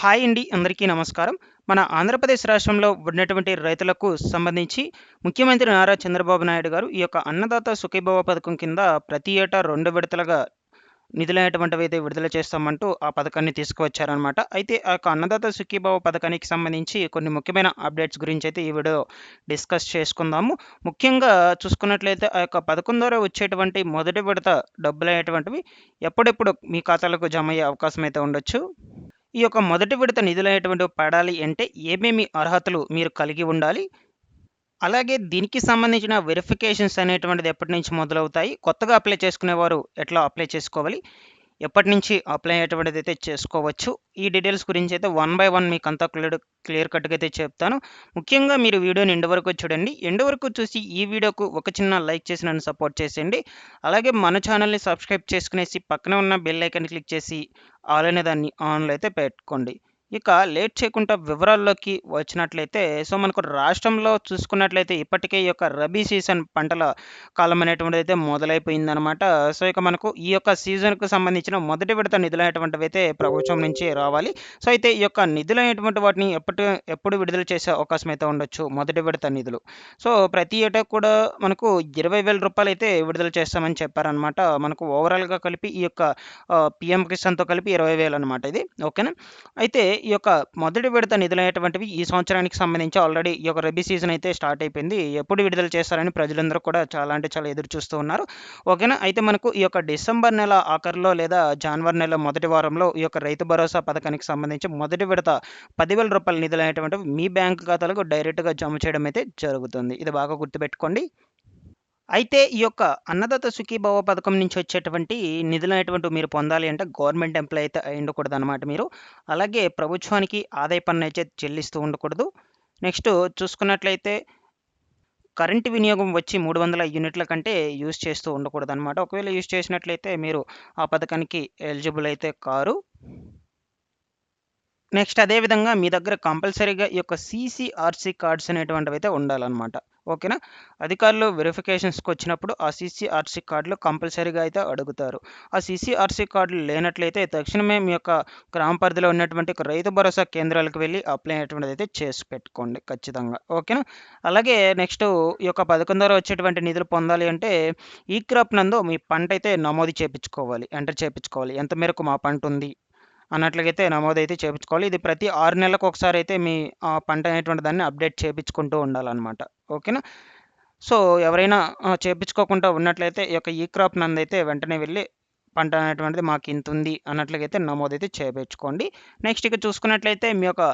Hi అండి అందరికీ నమస్కారం. మన ఆంధ్రప్రదేశ్ రాష్ట్రంలో ఉన్నటువంటి రైతులకు సంబంధించి ముఖ్యమంత్రి నారా చంద్రబాబు నాయుడు గారు ఈ యొక్క అన్నదాత సుఖీభవ పథకం కింద ప్రతి ఏటా రెండు విడతలుగా నిధులైనటువంటివి అయితే విడుదల చేస్తామంటూ ఆ పథకాన్ని తీసుకువచ్చారనమాట అయితే ఆ యొక్క అన్నదాత సుఖీభవ పథకానికి సంబంధించి కొన్ని ముఖ్యమైన అప్డేట్స్ గురించి అయితే ఈ వీడియో డిస్కస్ చేసుకుందాము. ముఖ్యంగా చూసుకున్నట్లయితే ఆ యొక్క పథకం ద్వారా వచ్చేటువంటి మొదటి విడత డబ్బులు అనేటువంటివి ఎప్పుడెప్పుడు మీ ఖాతాలకు జమ అయ్యే అవకాశం అయితే ఉండొచ్చు? ఈ యొక్క మొదటి విడత నిధులైనటువంటి పడాలి అంటే ఏమేమి అర్హతలు మీరు కలిగి ఉండాలి? అలాగే దీనికి సంబంధించిన వెరిఫికేషన్స్ అనేటువంటిది ఎప్పటి నుంచి మొదలవుతాయి? కొత్తగా అప్లై చేసుకునేవారు ఎట్లా అప్లై చేసుకోవాలి? ఎప్పటి నుంచి అప్లై అయ్యేటువంటిది అయితే చేసుకోవచ్చు. ఈ డీటెయిల్స్ గురించి అయితే వన్ బై వన్ మీకు అంతా క్లియర్ క్లియర్ కట్గా అయితే చెప్తాను. ముఖ్యంగా మీరు వీడియోని ఎండు వరకు చూడండి. ఎండు వరకు చూసి ఈ వీడియోకు ఒక చిన్న లైక్ చేసి నన్ను సపోర్ట్ చేసేయండి. అలాగే మన ఛానల్ని సబ్స్క్రైబ్ చేసుకునేసి పక్కన ఉన్న బెల్ ఐకన్ క్లిక్ చేసి ఆల్ అనే దాన్ని ఆన్లో అయితే పెట్టుకోండి. ఇక లేట్ చేయకుండా వివరాల్లోకి వచ్చినట్లయితే సో మనకు రాష్ట్రంలో చూసుకున్నట్లయితే ఇప్పటికే ఈ యొక్క రబీ సీజన్ పంటల కాలం అనేటువంటిది అయితే మొదలైపోయిందనమాట సో ఇక మనకు ఈ యొక్క సీజన్కు సంబంధించిన మొదటి విడత నిధులైనటువంటివి అయితే ప్రభుత్వం నుంచి రావాలి. సో అయితే ఈ యొక్క నిధులు అనేటువంటి వాటిని ఎప్పటి ఎప్పుడు విడుదల చేసే అవకాశం అయితే ఉండొచ్చు మొదటి విడత నిధులు. సో ప్రతి ఏటా కూడా మనకు ఇరవై వేల రూపాయలు అయితే విడుదల చేస్తామని చెప్పారనమాట మనకు ఓవరాల్గా కలిపి ఈ యొక్క పిఎం కిసాన్తో కలిపి ఇరవై వేలు అనమాట ఇది. ఓకేనా? అయితే ఈ యొక్క మొదటి విడత నిధులైనటువంటివి ఈ సంవత్సరానికి సంబంధించి ఆల్రెడీ ఈ యొక్క రబీ సీజన్ అయితే స్టార్ట్ అయిపోయింది. ఎప్పుడు విడుదల చేస్తారని ప్రజలందరూ కూడా చాలా అంటే చాలా ఎదురు చూస్తూ ఉన్నారు. ఓకేనా? అయితే మనకు ఈ యొక్క డిసెంబర్ నెల ఆఖరిలో లేదా జనవరి నెల మొదటి వారంలో ఈ యొక్క రైతు భరోసా పథకానికి సంబంధించి మొదటి విడత పదివేల రూపాయల నిధులైనటువంటివి మీ బ్యాంక్ ఖాతాలకు డైరెక్ట్గా జమ చేయడం అయితే జరుగుతుంది. ఇది బాగా గుర్తుపెట్టుకోండి. అయితే ఈ యొక్క అన్నదాత సుఖీభవ పథకం నుంచి వచ్చేటువంటి నిధులు అనేటువంటి మీరు పొందాలి అంటే గవర్నమెంట్ ఎంప్లాయ్ అయితే అయి ఉండకూడదు అనమాట మీరు. అలాగే ప్రభుత్వానికి ఆదాయ పన్ను అయితే చెల్లిస్తూ ఉండకూడదు. నెక్స్ట్ చూసుకున్నట్లయితే కరెంటు వినియోగం వచ్చి మూడు వందల యూనిట్ల కంటే యూజ్ చేస్తూ ఉండకూడదు అనమాట ఒకవేళ యూజ్ చేసినట్లయితే మీరు ఆ పథకానికి ఎలిజిబుల్ అయితే కారు. నెక్స్ట్ అదేవిధంగా మీ దగ్గర కంపల్సరీగా ఈ యొక్క సీసీఆర్సీ కార్డ్స్ అనేటువంటివి అయితే ఉండాలన్నమాట. ఓకేనా? అధికారులు వెరిఫికేషన్స్కి వచ్చినప్పుడు ఆ సీసీఆర్సీ కార్డులు కంపల్సరీగా అయితే అడుగుతారు. ఆ సీసీఆర్సీ కార్డులు లేనట్లయితే తక్షణమే మీ యొక్క గ్రామ పరిధిలో ఉన్నటువంటి రైతు భరోసా కేంద్రాలకు వెళ్ళి అప్లై అయినటువంటిది అయితే చేసి పెట్టుకోండి ఖచ్చితంగా. ఓకేనా? అలాగే నెక్స్ట్ ఈ యొక్క పథకం ద్వారా వచ్చేటువంటి నిధులు పొందాలి అంటే ఈ క్రాప్ నందు మీ పంట అయితే నమోదు చేయించుకోవాలి ఎంటర్ చేయించుకోవాలి ఎంత మేరకు మా పంట ఉంది? అన్నట్లయితే నమోదైతే చేయించుకోవాలి ఇది ప్రతి ఆరు నెలలకు ఒకసారి అయితే మీ పంట అనేటువంటి దాన్ని అప్డేట్ చేయించుకుంటూ ఉండాలన్నమాట. ఓకేనా? సో ఎవరైనా చేయించుకోకుండా ఉన్నట్లయితే ఈ యొక్క ఈ క్రాప్ నందైతే వెంటనే వెళ్ళి పంట అనేటువంటిది మాకు ఇంత ఉంది అన్నట్లయితే నమోదైతే చేయించుకోండి నెక్స్ట్ ఇక చూసుకున్నట్లయితే మీ యొక్క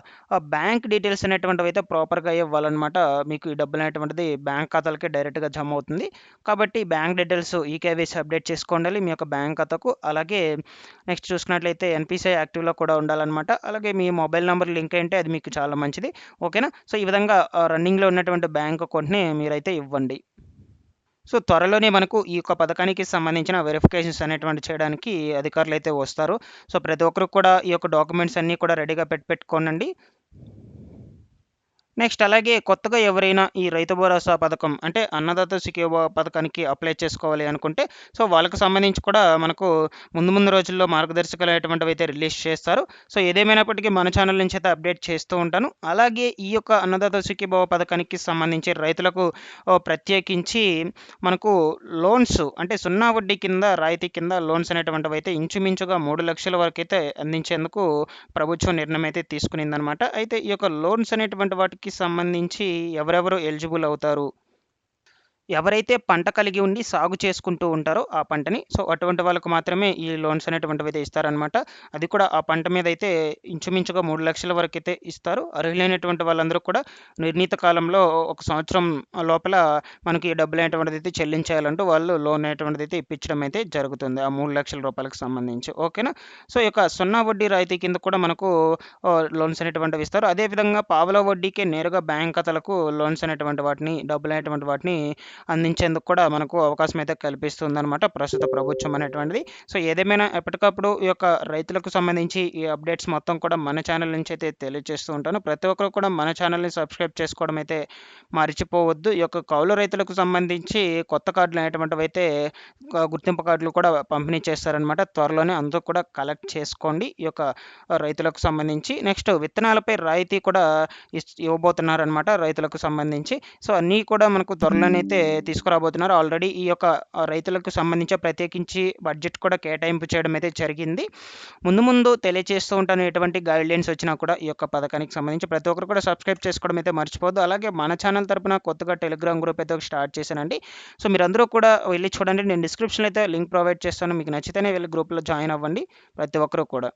బ్యాంక్ డీటెయిల్స్ అనేటువంటివి అయితే ప్రాపర్గా ఇవ్వాలన్నమాట. మీకు ఈ డబ్బులు అనేటువంటిది బ్యాంక్ ఖాతాలకే డైరెక్ట్గా జమ అవుతుంది కాబట్టి బ్యాంక్ డీటెయిల్స్ ఈ కేవైసీ అప్డేట్ చేసుకోండి మీ యొక్క బ్యాంక్ ఖాతాకు. అలాగే నెక్స్ట్ చూసుకున్నట్లయితే ఎన్పిసిఐ యాక్టివ్లో కూడా ఉండాలన్నమాట. అలాగే మీ మొబైల్ నెంబర్ లింక్ అయితే అది మీకు చాలా మంచిది. ఓకేనా? సో ఈ విధంగా రన్నింగ్లో ఉన్నటువంటి బ్యాంక్ అకౌంట్ని మీరైతే ఇవ్వండి. సో త్వరలోనే మనకు ఈ యొక్క పథకానికి సంబంధించిన వెరిఫికేషన్స్ అనేటువంటి చేయడానికి అధికారులు అయితే వస్తారు. సో ప్రతి ఒక్కరు కూడా ఈ యొక్క డాక్యుమెంట్స్ అన్నీ కూడా రెడీగా పెట్టి పెట్టుకోనండి. నెక్స్ట్ అలాగే కొత్తగా ఎవరైనా ఈ రైతు భరోసా పథకం అంటే అన్నదాత సుఖీభవ పథకానికి అప్లై చేసుకోవాలి అనుకుంటే సో వాళ్ళకి సంబంధించి కూడా మనకు ముందు ముందు రోజుల్లో మార్గదర్శకాలు అనేటువంటివి అయితే రిలీజ్ చేస్తారు. సో ఏదేమైనప్పటికీ మన ఛానల్ నుంచి అయితే అప్డేట్ చేస్తూ ఉంటాను. అలాగే ఈ యొక్క అన్నదాత సుఖీభవ పథకానికి సంబంధించి రైతులకు ప్రత్యేకించి మనకు లోన్స్ అంటే సున్నా వడ్డీ కింద రాయితీ కింద లోన్స్ అనేటువంటివి అయితే ఇంచుమించుగా మూడు లక్షల వరకు అయితే అందించేందుకు ప్రభుత్వం నిర్ణయం అయితే తీసుకునిందనమాట. అయితే ఈ యొక్క లోన్స్ అనేటువంటి వాటికి సంబంధించి ఎవరెవరు ఎలిజిబుల్ అవుతారు? ఎవరైతే పంట కలిగి ఉండి సాగు చేసుకుంటూ ఉంటారో ఆ పంటని సో అటువంటి వాళ్ళకు మాత్రమే ఈ లోన్స్ అనేటువంటివి అయితే ఇస్తారనమాట అది కూడా ఆ పంట మీద అయితే ఇంచుమించుగా మూడు లక్షల వరకు అయితే ఇస్తారు. అర్హులైనటువంటి వాళ్ళందరూ కూడా నిర్ణీత కాలంలో ఒక సంవత్సరం లోపల మనకి డబ్బులు అనేటువంటిది అయితే చెల్లించాలంటూ వాళ్ళు లోన్ అనేటువంటిది అయితే ఇప్పించడం అయితే జరుగుతుంది ఆ మూడు లక్షల రూపాయలకు సంబంధించి. ఓకేనా? సో ఈ యొక్క సున్నా వడ్డీ రాయితీ కింద కూడా మనకు లోన్స్ అనేటువంటివి ఇస్తారు. అదేవిధంగా పావల వడ్డీకే నేరుగా బ్యాంక్ ఖాతాలకు లోన్స్ అనేటువంటి వాటిని డబ్బులు అనేటువంటి వాటిని అందించేందుకు కూడా మనకు అవకాశం అయితే కల్పిస్తుందనమాట ప్రస్తుత ప్రభుత్వం అనేటువంటిది. సో ఏదేమైనా ఎప్పటికప్పుడు ఈ యొక్క రైతులకు సంబంధించి ఈ అప్డేట్స్ మొత్తం కూడా మన ఛానల్ నుంచి అయితే తెలియజేస్తూ ఉంటాను. ప్రతి ఒక్కరు కూడా మన ఛానల్ని సబ్స్క్రైబ్ చేసుకోవడం అయితే మర్చిపోవద్దు. ఈ యొక్క కౌలు రైతులకు సంబంధించి కొత్త కార్డులు అనేటువంటివి అయితే గుర్తింపు కార్డులు కూడా పంపిణీ చేస్తారనమాట త్వరలోనే అందరూ కూడా కలెక్ట్ చేసుకోండి. ఈ యొక్క రైతులకు సంబంధించి నెక్స్ట్ విత్తనాలపై రాయితీ కూడా ఇవ్వబోతున్నారనమాట రైతులకు సంబంధించి. సో అన్నీ కూడా మనకు త్వరలోనైతే తీసుకురాబోతున్నారు. ఆల్రెడీ ఈ యొక్క రైతులకు సంబంధించి ప్రత్యేకించి బడ్జెట్ కూడా కేటాయింపు చేయడం అయితే జరిగింది. ముందు ముందు తెలియజేస్తూ ఉంటాను ఎటువంటి గైడ్లైన్స్ వచ్చినా కూడా ఈ యొక్క పథకానికి సంబంధించి ప్రతి ఒక్కరు కూడా సబ్స్క్రైబ్ చేసుకోవడం అయితే మర్చిపోద్దు అలాగే మన ఛానల్ తరపున కొత్తగా టెలిగ్రామ్ గ్రూప్ అయితే స్టార్ట్ చేశానండి. సో మీరందరూ కూడా వెళ్ళి చూడండి. నేను డిస్క్రిప్షన్లో అయితే లింక్ ప్రొవైడ్ చేస్తాను. మీకు నచ్చితేనే వెళ్ళి గ్రూప్లో జాయిన్ అవ్వండి. ప్రతి ఒక్కరు కూడా.